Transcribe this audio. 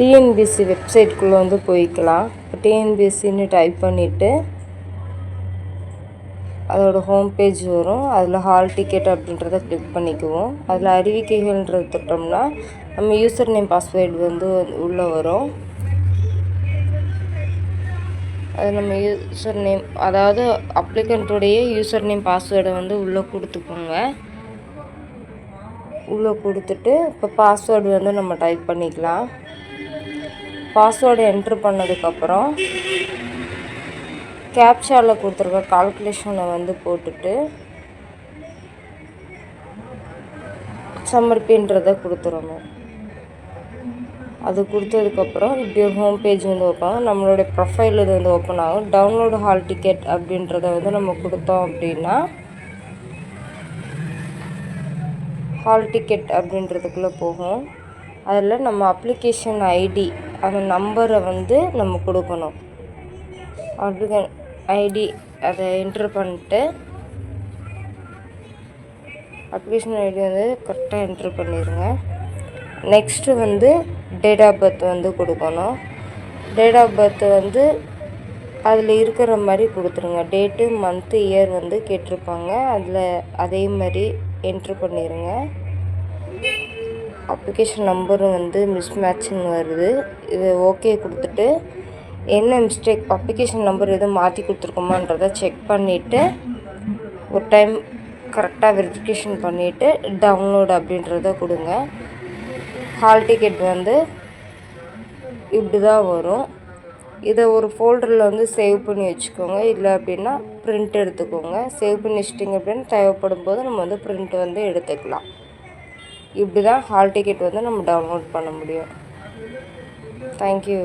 TNPSC வெப்சைட்குள்ளே வந்து போய்க்கலாம். இப்போ டிஎன்பிஎஸ்சின்னு டைப் பண்ணிவிட்டு அதோட ஹோம் பேஜ் வரும். அதில் ஹால் டிக்கெட் அப்படின்றத கிளிக் பண்ணிக்குவோம். அதில் அறிவிக்கைகள்ன்றது தொட்டோம்னா நம்ம யூசர் நேம் பாஸ்வேர்டு வந்து உள்ளே வரும். அது நம்ம யூசர் நேம் அதாவது அப்ளிகண்ட்டுடைய யூசர் நேம் பாஸ்வேர்டை வந்து உள்ளே கொடுத்துக்கோங்க. உள்ளே கொடுத்துட்டு இப்போ பாஸ்வேர்டு வந்து நம்ம டைப் பண்ணிக்கலாம். பாஸ்வேர்டு என்ட்ரு பண்ணதுக்கப்புறம் கேப்ஷாவில் கொடுத்துருக்க கால்குலேஷனை வந்து போட்டுட்டு சமர்ப்பின்றதை கொடுத்துடணும் அது கொடுத்ததுக்கப்புறம் இப்படி ஒரு ஹோம் பேஜ் வந்து ஓப்பன் ஆகும். நம்மளுடைய ப்ரொஃபைல் இது வந்து ஓப்பன் ஆகும். டவுன்லோடு ஹால் டிக்கெட் அப்படின்றத வந்து நம்ம கொடுத்தோம் அப்படின்னா ஹால் டிக்கெட் அப்படின்றதுக்குள்ளே போகும். அதில் நம்ம அப்ளிகேஷன் ஐடி அந்த நம்பரை வந்து நம்ம கொடுக்கணும். அப்ளிகன் ஐடி அதை என்ட்ரு பண்ணிட்டு அப்ளிகேஷன் ஐடி வந்து கரெக்டாக என்ட்ரு பண்ணிடுங்க நெக்ஸ்ட்டு வந்து டேட் ஆஃப் பர்த் வந்து கொடுக்கணும். டேட் ஆஃப் பர்த் வந்து அதில் இருக்கிற மாதிரி கொடுத்துருங்க. டேட்டு மந்த்து இயர் வந்து கேட்டிருப்பாங்க. அதில் அதே மாதிரி என்ட்ரு பண்ணிடுங்க அப்ளிகேஷன் நம்பரும் வந்து மிஸ் மேட்ச்னு வருது. இது ஓகே கொடுத்துட்டு என்ன மிஸ்டேக் அப்ளிகேஷன் நம்பர் எதுவும் மாற்றி கொடுத்துருக்கோமான்றதை செக் பண்ணிவிட்டு ஒரு டைம் கரெக்டாக வெரிஃபிகேஷன் பண்ணிவிட்டு டவுன்லோட் அப்படின்றத கொடுங்க. ஹால் டிக்கெட் வந்து இப்படி தான் வரும். இதை ஒரு ஃபோல்டரில் வந்து சேவ் பண்ணி வச்சுக்கோங்க. இல்லை அப்படின்னா பிரிண்ட் எடுத்துக்கோங்க. சேவ் பண்ணி வச்சிட்டிங்க அப்படின்னா தேவைப்படும் போது நம்ம வந்து பிரிண்ட் வந்து எடுத்துக்கலாம். இப்படி தான் ஹால் டிக்கெட் வந்து நம்ம டவுன்லோட் பண்ண முடியும். தேங்க்யூ